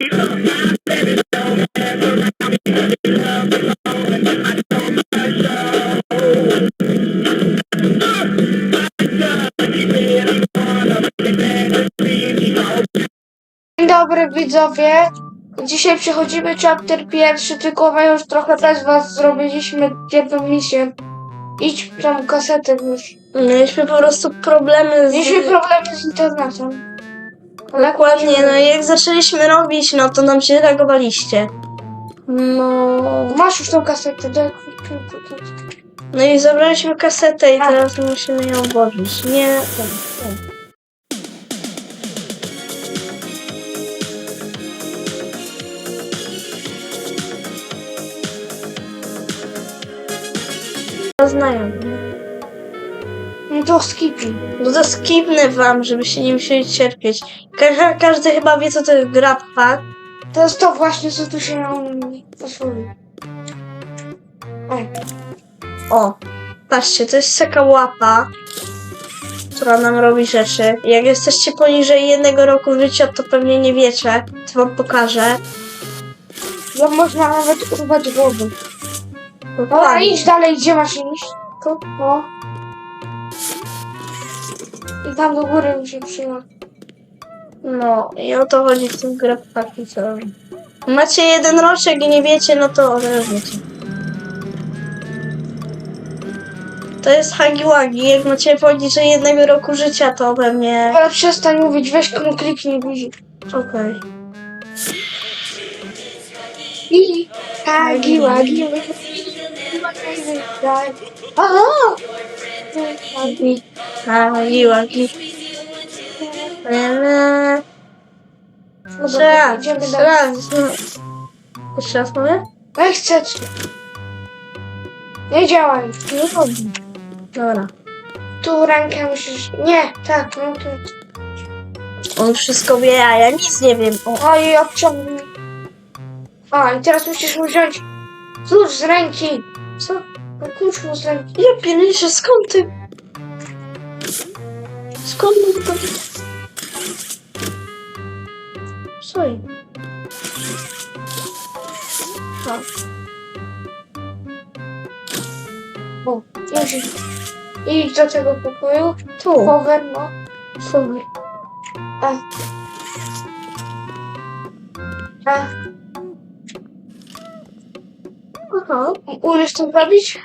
Dzień dobry widzowie. Dzisiaj przechodzimy chapter pierwszy, tylko my już trochę bez was zrobiliśmy jedną misję. Idź tam kasetę już. Mieliśmy po prostu problemy z... Mieliśmy problemy z internetem. Dokładnie, no i jak zaczęliśmy robić, no to nam się reagowaliście. No... Masz już tą kasetę, daj. No i zabraliśmy kasetę i Tak. teraz musimy ją włożyć. Nie... Znają. No to skipi. No to skipnę wam, żebyście nie musieli cierpieć. Ka każdy chyba wie, co to jest grab. To jest to właśnie, co tu się nam pozwoli. O, O, patrzcie, to jest taka łapa, która nam robi rzeczy. Jak jesteście poniżej jednego roku życia, to pewnie nie wiecie. To wam pokażę. no można nawet urwać głowy. Dobra, idź dalej, gdzie masz iść? Tu, o. I tam do góry mi się przyda. No, i o to chodzi w tym hacku, co. Macie jeden roczek i nie wiecie, no to od razu wiecie. To jest Hagi Wagi. Jak macie poniżej jednego roku życia, to pewnie... Ale przestań mówić, weź mu kliknij guzik. Okej. I hagi wagi. Aha! Hagi. Hagi Wagi. No Jeszcze raz, jeszcze raz. Jeszcze raz mówię? Nie chcę. Nie działaj. Nie chodzi. Dobra. Tu rękę musisz... Nie, tak, no to... On wszystko wie, a ja nic nie wiem. O, O, i odciągnij. A, i teraz musisz mu wziąć klucz z ręki. Co? No, Klucz mu z ręki. ja pierniczę, skąd ty? Skąd mu to... Sorry. Tak. O. Idź do tego pokoju. Tu. Power, no. Sorry. A. A. Aha. Umiesz to zrobić?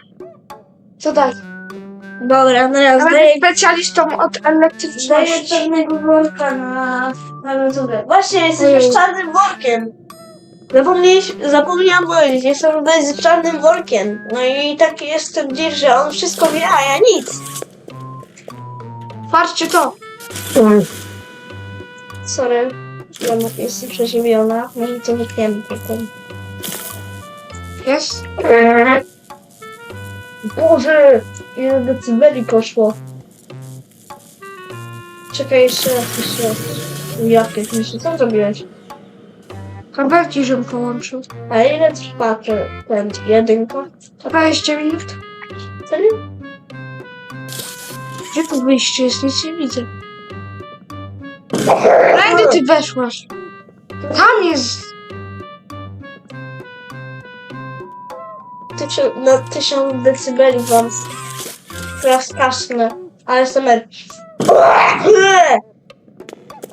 Co dać? Dobra, teraz Nawet daję, specjalistą od daję elektryczności. czarnego worka na, na metodę. Właśnie, jesteś Ojej. już czarnym workiem. Zapomnieliś, zapomniałam powiedzieć, jestem tutaj z czarnym workiem. No i taki jestem gdzieś, że on wszystko wie, a ja nic. Patrzcie to. Sorry, ja jestem przeziębiona. Może to wytniemy potem. Jest? Boże, ile decybeli poszło. Czekaj, jeszcze raz, jeszcze raz. Jakie myśli, co zrobiłeś? Kabel ci żem połączył. A ile trwa ten, ten jedynka? 20 minut. Serio? Gdzie tu wyjście jest? Nic nie widzę. Kiedy ty weszłaś? Tam jest. Tyczy, na 1000 decybeli wam. Teraz kasnę. Ale SMR.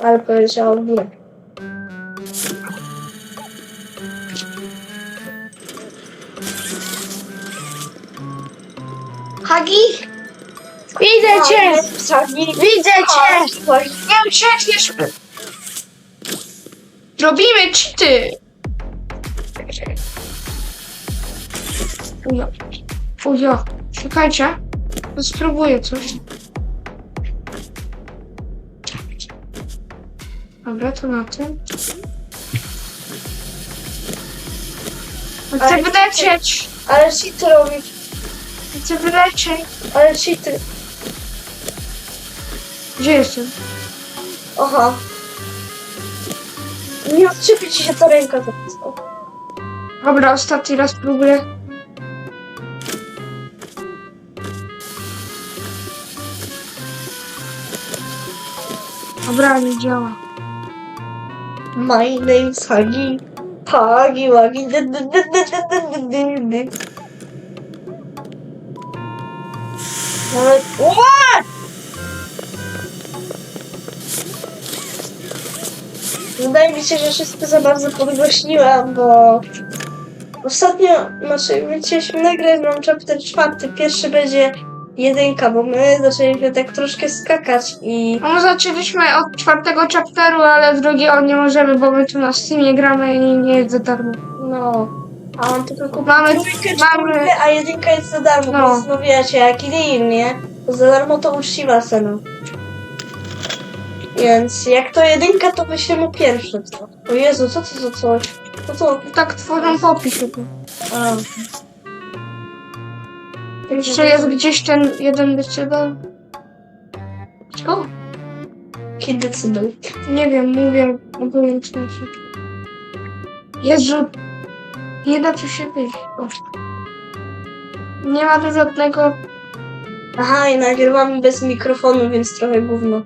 Ale powiedziałam nie. Hagi? Widzę cię! Hagi. Widzę cię! Nie uciekniesz! Robimy cheaty! Ujo. Ujo. Czekajcie. Spróbuję coś. Dobra, to na tym. Chcę Ale- wylecieć! Ale cheaty robić. Chcę wylecieć! Ale cheaty. Gdzie jestem? Aha. Nie odczepi ci się ta ręka. Dobra, ostatni raz próbuję. Dobra, nie działa. My name's Huggy. Huggy Wuggy. dy, dy, dy, dy, dy. Nawet... What? Wydaje mi się, że wszystko za bardzo podgłośniłam, bo ostatnio, znaczy, chcieliśmy nagrać mam chapter czwarty, pierwszy będzie jedynka, bo my zaczęliśmy tak troszkę skakać i No zaczęliśmy od czwartego chapteru, ale drugiego nie możemy, bo my tu na Steamie gramy i nie jest za darmo. no, a on tylko kupił Mamy, trójkę, mamy, czwórkę, a jedynka jest za darmo, No. więc no wiecie, jak deal, nie? Za darmo to uczciwa cena. Więc jak to jedynka, to myślę mu pierwsze. co? O Jezu, co to za coś? Co to? tak tworzą popis chyba. A. Jeszcze jest gdzieś ten jeden decybel. Co? Kiedy decybel? Nie wiem, mówię obojętności. Jezu, nie da tu się wyjść. O. Nie ma tu żadnego, Aha, i nagrywamy bez mikrofonu, więc trochę gówno.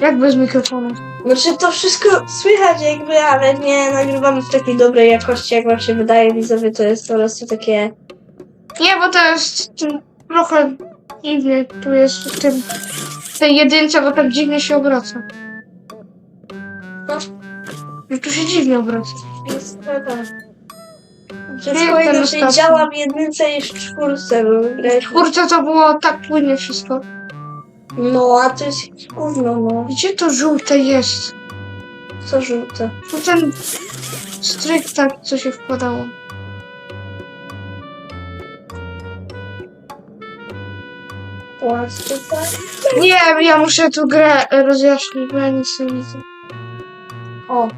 jak bez mikrofonu. Znaczy to wszystko słychać jakby, ale nie nagrywamy w takiej dobrej jakości, jak wam się wydaje, widzowie, to jest po prostu takie... Nie, bo to jest trochę dziwnie, tu jest w tym, w tej jedynce, bo tak dziwnie się obraca. No. Że tu się dziwnie obraca. Jest prawda. Nie, Wszystko inaczej działa w jedynce niż w czwórce, bo Kurczę, to było tak płynnie wszystko. No, a to jest jakieś gówno, no. Gdzie to żółte jest? Co żółte? Tu ten stryk tak, co się wkładało. Nie, ja muszę tu grę rozjaśnić, bo ja nic nie widzę. O.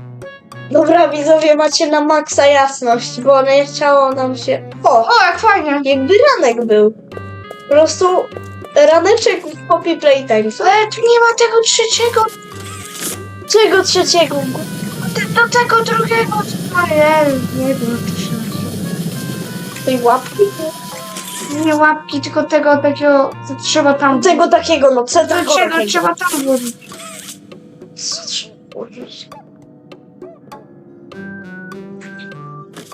Dobra, widzowie, macie na maksa jasność, bo nie chciało nam się... O, O, jak fajnie! jakby ranek był. Po prostu raneczek w Poppy Playtime. Co? Ale tu nie ma tego trzeciego, Czego trzeciego? te- do tego drugiego. Ale nie wiem, jak to się nazywa. Tej łapki? Nie łapki, tylko tego takiego, co trzeba tam... Tego takiego, no co tego takiego? trzeba tam włożyć? Co trzeba użyć?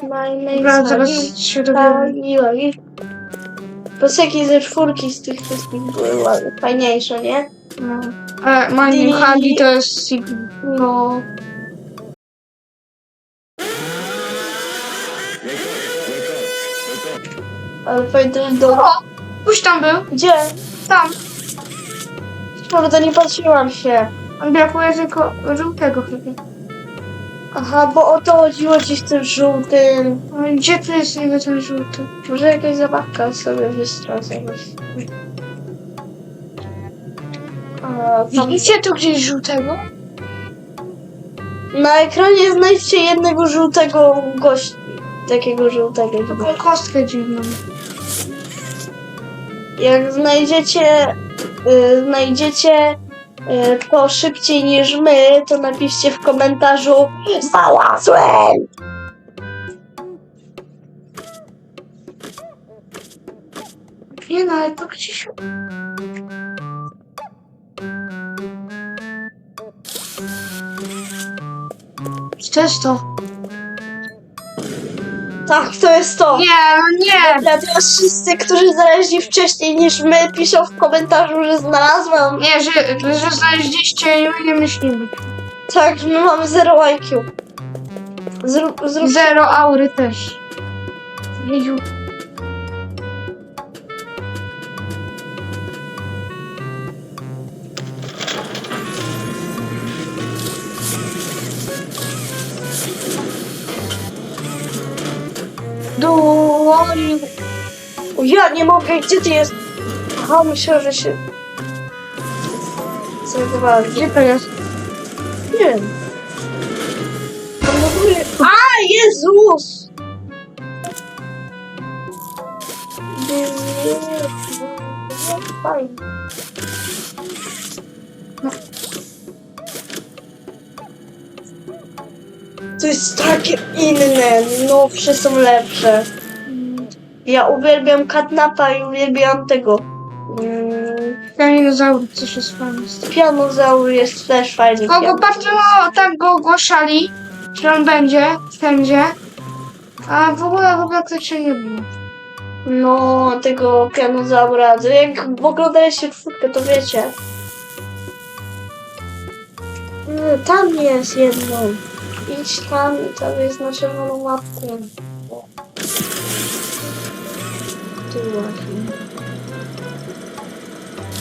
My Dobra, name zaraz is się dowiemy. Hagi. Poseki ze czwórki z tych wszystkich były ładne, fajniejsze, nie? No. Ale Mining Hagi to jest Sigma. No. Ale że do... O! Pójdź tam był, Gdzie? tam. Kurde, nie patrzyłam się. On brakuje tylko żółtego chyba. Aha, bo o to chodziło ci z tym żółtym. No Gdzie tu jest niby ten żółty? Może jakaś zabawka sobie. A, tam Widzicie tu gdzieś żółtego? Na ekranie znajdźcie jednego żółtego gościa. Takiego żółtego. Taką kostkę dziwną. Jak znajdziecie, y, znajdziecie y, to szybciej niż my, to napiszcie w komentarzu Znalazłem! Nie no, ale to gdzieś... Jest to? Tak, to jest to. Nie, no nie! Dobra, teraz wszyscy, którzy znaleźli wcześniej niż my, piszą w komentarzu, że znalazłam. Nie, że, że znaleźliście i my nie myślimy. Tak, że my mamy 0 IQ. Zrób, zrób Zero aury też. Jeju. Dłoni. O, ja nie mogę, gdzie ty jest? Aha, myślę, że się... Zregowałem. Gdzie to jest? Nie wiem. Tam jest takie inne, nowsze są lepsze. Ja uwielbiam katnapa i uwielbiam tego. Mm, Dinozaur, coś jest fajne. Pianozaur jest też fajny. Kogo pianozaur. bardzo tak go ogłaszali, że on będzie wszędzie. A w ogóle w ogóle się nie było. No, tego pianozaura. To jak oglądaliście czwórkę, to wiecie. Mm, Tam jest jedno. Idź tam, tam jest na czerwoną łapkę. Tu właśnie.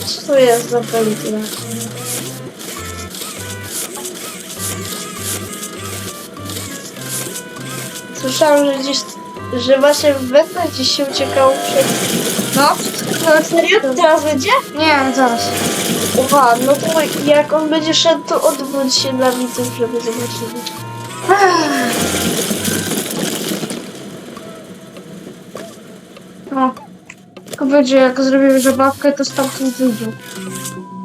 Co to jest za pętla? Słyszałam, że gdzieś, że właśnie w gdzieś się uciekało przed... No, No serio? Teraz będzie? nie, zaraz. Uwa, no to jak on będzie szedł, to odwróć się dla widzów, żeby zobaczyli. No. Będzie, jak zrobimy zabawkę, to stamtąd wyjdzie.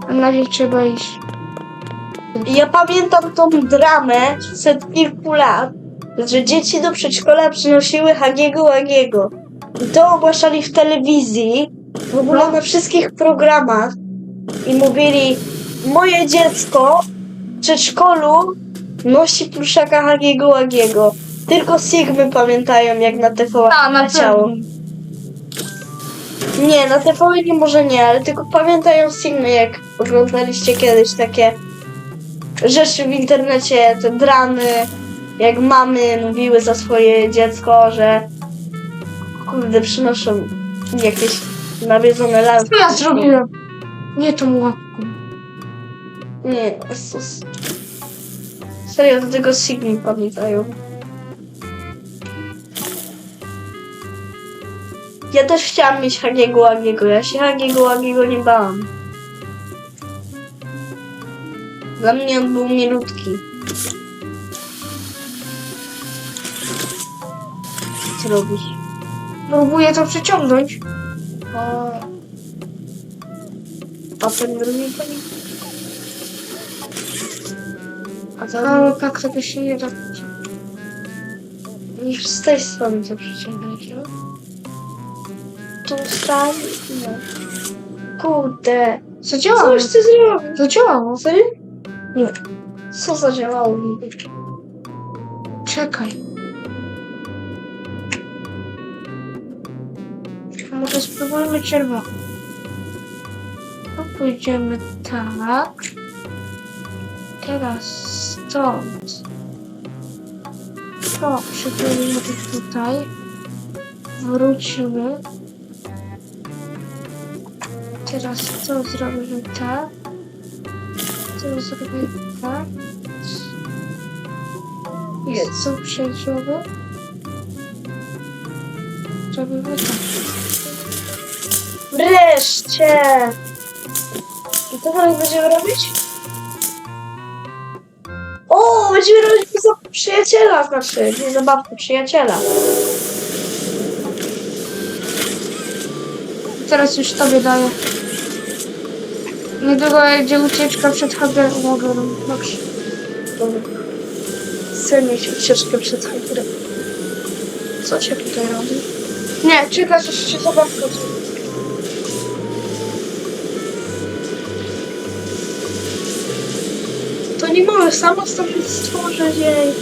A na razie trzeba iść. Ja pamiętam tą dramę sprzed kilku lat, że dzieci do przedszkola przynosiły Hagiego Łagiego. I to ogłaszali w telewizji, w ogóle na wszystkich programach. I mówili, moje dziecko w przedszkolu nosi pluszaka Hagiego Łagiego. Tylko Sigmy pamiętają, jak na TV A, na leciało. pewno. Nie, na TV nie może nie, ale tylko pamiętają Sigmy, jak oglądaliście kiedyś takie rzeczy w internecie, te dramy, jak mamy mówiły za swoje dziecko, że kurde, przynoszą jakieś nawiedzone lalki. Co ja zrobiłem? Nie tą łapką. Nie, Jezus. Serio, do tego Sigmy pamiętają. Ja też chciałam mieć Hagiego Łagiego, ja się Hagiego Łagiego nie bałam. Dla mnie on był milutki. Co robisz? Próbuję to przeciągnąć. O... A ten drugi pani? A to tak tego się nie da. Niż z tej strony to przyciągnąć, no? Tu tam? No. Kurde. Zadziałało. Coś ty zrobił. Zadziałało. Serio? Nie. Co zadziałało niby? Czekaj. Może spróbujmy czerwono. No pójdziemy tak. Teraz stąd. To przykleimy to tutaj. Wrócimy. Teraz to zrobimy tak. To zrobimy tak. Jest tu przejściowy. Zrobimy tak. Wreszcie! I co teraz będziemy robić? Będziemy robić za przyjaciela, znaczy, nie zabawkę, przyjaciela. Teraz już tobie daję. Niedługo będzie ucieczka przed Hagerem. Dobrze. Dobra. Chcę mieć ucieczkę przed hyperem. Co się tutaj robi? Nie, czekasz aż się zabawka zrobi. Nie mogę sama sobie stworzyć jej.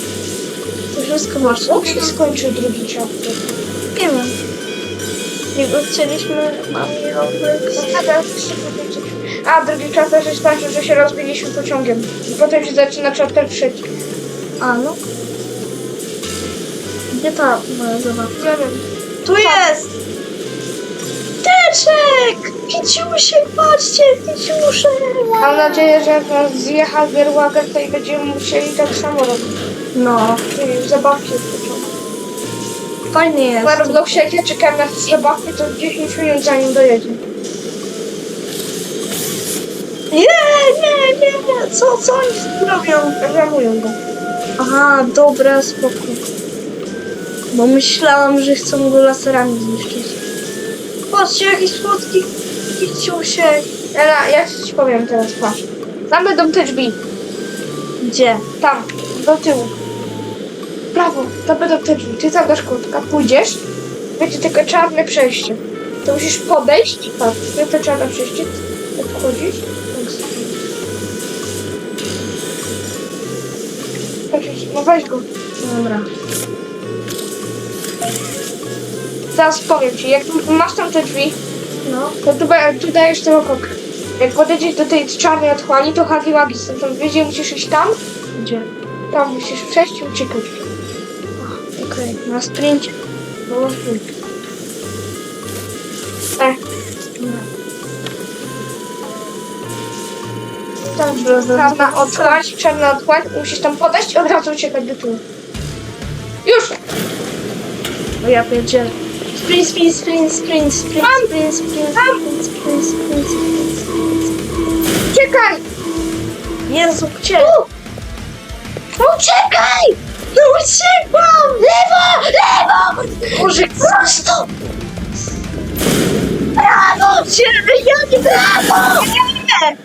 To wszystko masz. Jak się skończył drugi chapter? Nie wiem. Nie go chcieliśmy, mam nie A, drugi chapter jest taki, że się rozbiliśmy pociągiem. I potem się zaczyna chapter trzeci. A no. Gdzie ta moja zabawka? Nie wiem. Tu jest! Teczek! Kiciusiek, patrzcie, kiciuszek! Mam nadzieję, że jak nas zje Hager Wager, to i będziemy musieli tak samo robić. No, Czyli zabawki od początku. fajny jest. Na Robloxie jak ja czekam na te zabawki, to 10 minut zanim dojedzie. Nie, nie, nie, nie, co, co oni robią? Ramują go. Aha, dobra, spoko. Bo myślałam, że chcą go laserami zniszczyć. Patrzcie, jakiś słodki kiciusiek. Ela, ja ci powiem teraz, patrz. Tam będą te drzwi. Gdzie? Tam, do tyłu. Prawo, tam będą te drzwi. Ty zadasz kurtka, pójdziesz, będzie tylko czarne przejście. to musisz podejść. No to trzeba prześcig. Odchodzić. No weź go. Dobra. Zaraz powiem ci, jak masz tam te drzwi, No. to tu, tu dajesz tego koka. Jak podejdziesz do tej czarnej otchłani, to hagi wagi stamtąd wyjdzie, musisz iść tam, Gdzie? tam musisz przejść i uciekać. Okej, na sprincie. No, sprint. E, tam czarna otchłań, czarna otchłań, musisz tam podejść i od razu uciekać do tyłu. Już! O ja pierdzielę. Sprint, sprint, sprint, sprint, sprint, sprint, sprint, sprint, sprint, sprint, sprint. Uciekaj! Jezu, gdzie? No uciekaj! No uciekłam! Lewo! Lewo! Boże, prosto! Brawo! Nie brawo! Nie!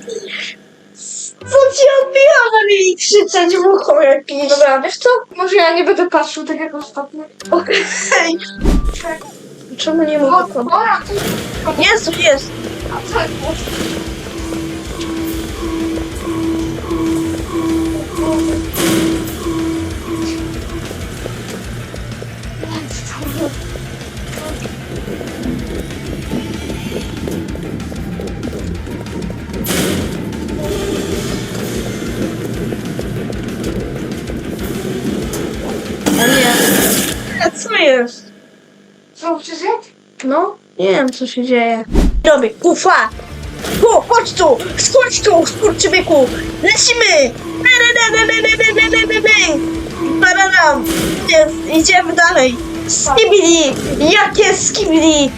Co ci odbiło, że mi krzyczeć w ucho jakieś? Dobra, wiesz co? Może ja nie będę patrzył tak jak ostatnio. Okej. Czemu nie mogę podać? Ty... Jest, jest. A co? O nie wiem co się dzieje. Robię, kufa! Ku, chodź tu! Skurcz tu, skurczybyku! Lecimy! Jest, idziemy dalej! Skibidi! Jakie skibidi!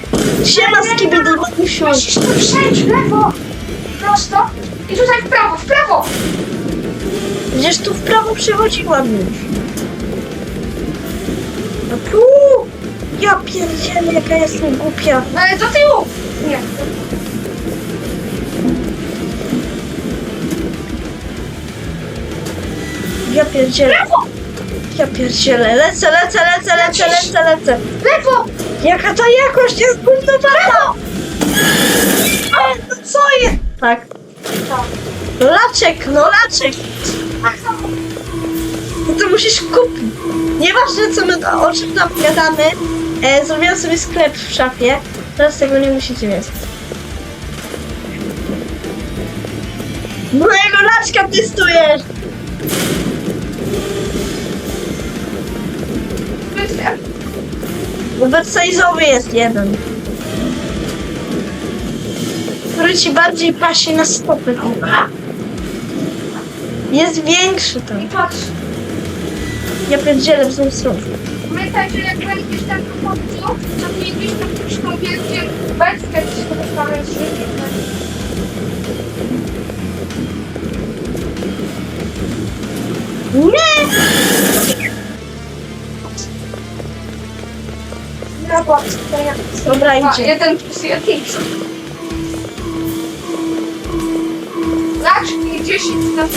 Siema skibidi, mamusiu! Musisz tu przejść w lewo, prosto i tutaj w prawo, w prawo. Gdzież tu w prawo przechodziłam już. Ja pierdzielę, jaka jestem głupia. No ale do tyłu. Nie. Ja pierdzielę. Ja pierdzielę. Lecę, lecę, lecę, lecę, lecę, lecę. Lewo. Jaka ta jakość jest zbuntowana! Ale no co jest? Tak. Tak. No laczek, no laczek. Tak samo. No to musisz kupić. Nieważne co my, o czym tam gadamy. E, zrobiłam sobie sklep w szafie. Teraz tego nie musicie wiedzieć. Mojego laczka testujesz! Oversize'owy jest jeden. Który ci bardziej pasi na stopy. Jest większy ten. I patrz. Ja pierdzielę w złą stronę. Pamiętaj, że jak będziesz tak po końcu, to nie gdzieś tam wielkie beczkę, gdzieś to dostałem z życiem. Nie! No bo, to ja. Dobra, idzie. jeden plus jeden. Zacz i 10 na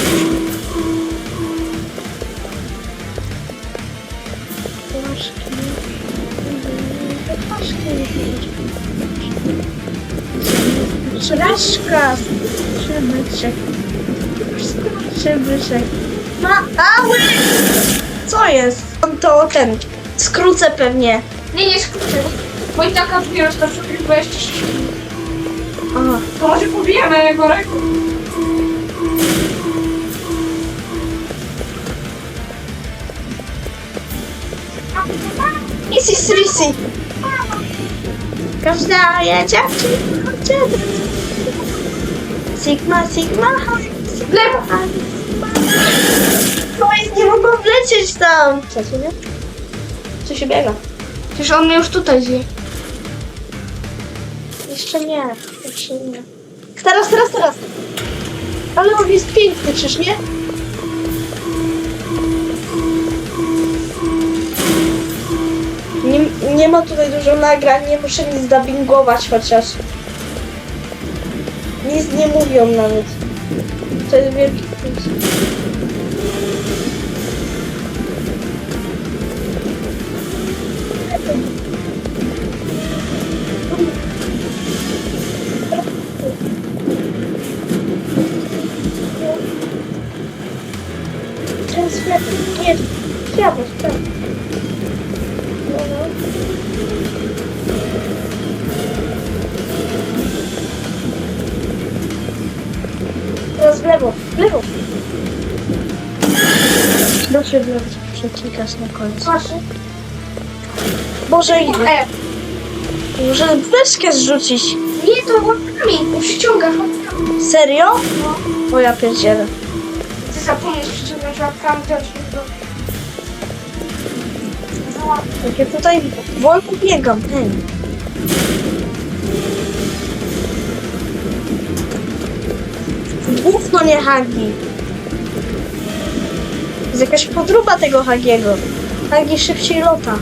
Czraszka! Przybyczek. Przybyczek. Ma... Ały! Co jest? To ten. Skrócę pewnie. Nie, nie skrócę. Bo i taka to chyba jeszcze się... Aha. To może pobijemy jego rekord. Easy Srisi. Każda jedzie. Sigma, Sigma. Lewo! To jest, nie mogą wlecieć tam. Co się nie? Co się biega? Przecież on już tutaj zje. Jeszcze nie. Jeszcze nie. Teraz, teraz, teraz. Ale on jest piękny, czyż nie? Nie, ma tutaj dużo nagrań, nie muszę nic dubbingować chociaż. Nic nie mówią nawet. To jest wielki plus. W lewo, w lewo. Proszę w lewo, przeklikasz na końcu. Proszę. Boże, i E, może beczkę zrzucić. nie, to łapkami, przyciągasz łapkami. Serio? O ja pierdzielę. Ty zapomnisz przyciągnąć łapkami, to już nie zrobię. Załap- Jak ja tutaj wolno biegam. Hej. Gówno nie Hagi. Jest jakaś podróba tego Hagiego. Hagi szybciej lota.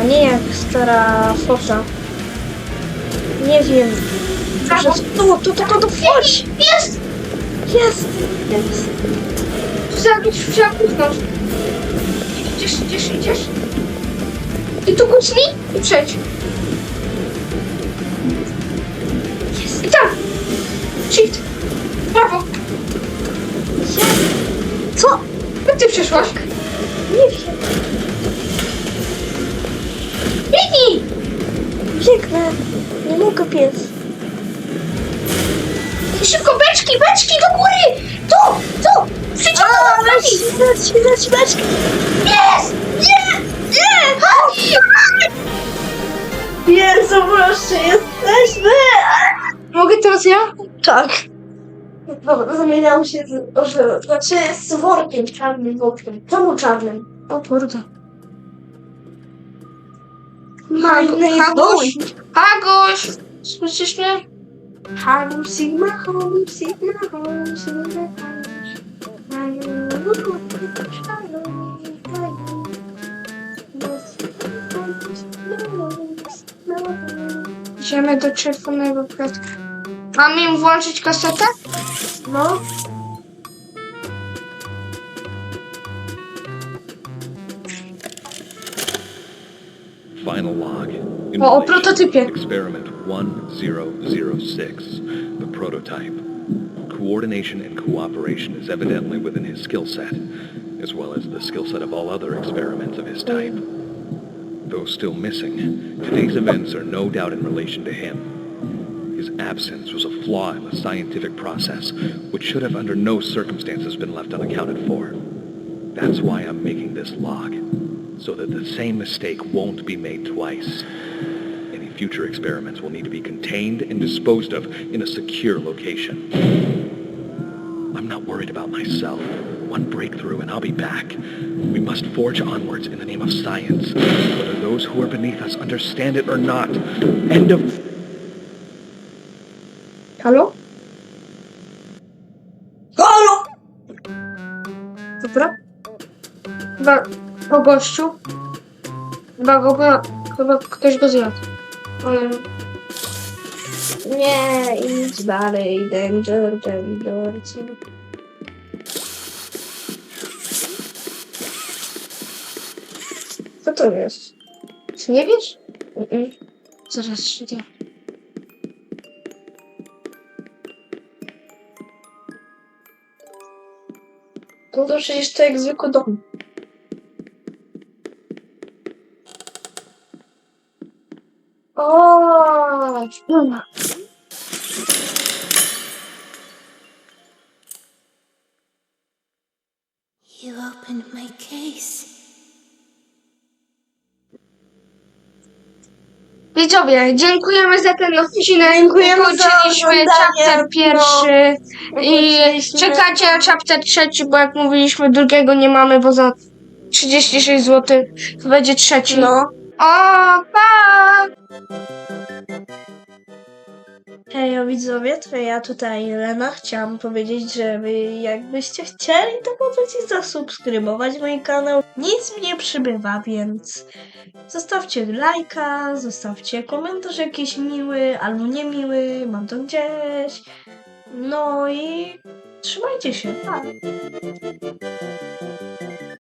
A nie jak stara fosa. Nie wiem. Brawo. Że tu, tu, tu, tu, tu, wchodź! Jest! Jest! Jest. Tu zabić, trzeba kucnąć. Idziesz, idziesz, idziesz. I tu kucnij i przejdź. Jest. I tam. Shift. Brawo. Co? Jak ty przeszłaś? Nie wiem. Biegnij! Biegnę. Nie mogę. I szybko, beczki, beczki do góry! Tu, tu! Leć, leć, leć. Jest! Nie! Nie! Hagi! Jezu, proszę, jesteśmy! Mogę teraz ja? Tak. Dobra, zamieniam się z, z, znaczy z workiem czarnym workiem. Czemu czarnym? O kurde. Fajny jest Haguś! Haguś! Słyszysz mnie? Hagum Sigma, Hagum Sigma, Hagum Sigma, Idziemy do czerwonego kwiatka. Mam im włączyć kasetę? No, Final log. In O, o prototypie. Experiment 1006, the prototype. Coordination and cooperation is evidently within his skill set, as well as the skill set of all other experiments of his type. Though still missing, today's events are no doubt in relation to him. His absence was a flaw in the scientific process, which should have under no circumstances been left unaccounted for. That's why I'm making this log, so that the same mistake won't be made twice. Any future experiments will need to be contained and disposed of in a secure location. I'm not worried about myself. One breakthrough and I'll be back. We must forge onwards in the name of science, whether those who are beneath us understand it or not. End of... Dobra. Chyba po gościu. Chyba go, chyba ktoś go zjadł. Ale Nie, idź dalej, danger, danger. Co to jest? Ty nie wiesz? Mm-mm. Zaraz się dzieje. Przecież jak zwykły dom. O. You opened my case. Widzowie, dziękujemy za ten odcinek. Dziękujemy za Ukończyliśmy oglądanie. chapter No. pierwszy. I Ukończyliśmy. czekacie na chapter trzeci, bo jak mówiliśmy, drugiego nie mamy, bo za 36 zł to będzie trzeci. No. O, pa! Hej, widzowie, to ja tutaj Lena. Chciałam powiedzieć, że wy jakbyście chcieli, to możecie zasubskrybować mój kanał. Nic mi nie przybywa, więc zostawcie lajka, zostawcie komentarz jakiś miły albo niemiły, mam to gdzieś. No i trzymajcie się. Pa.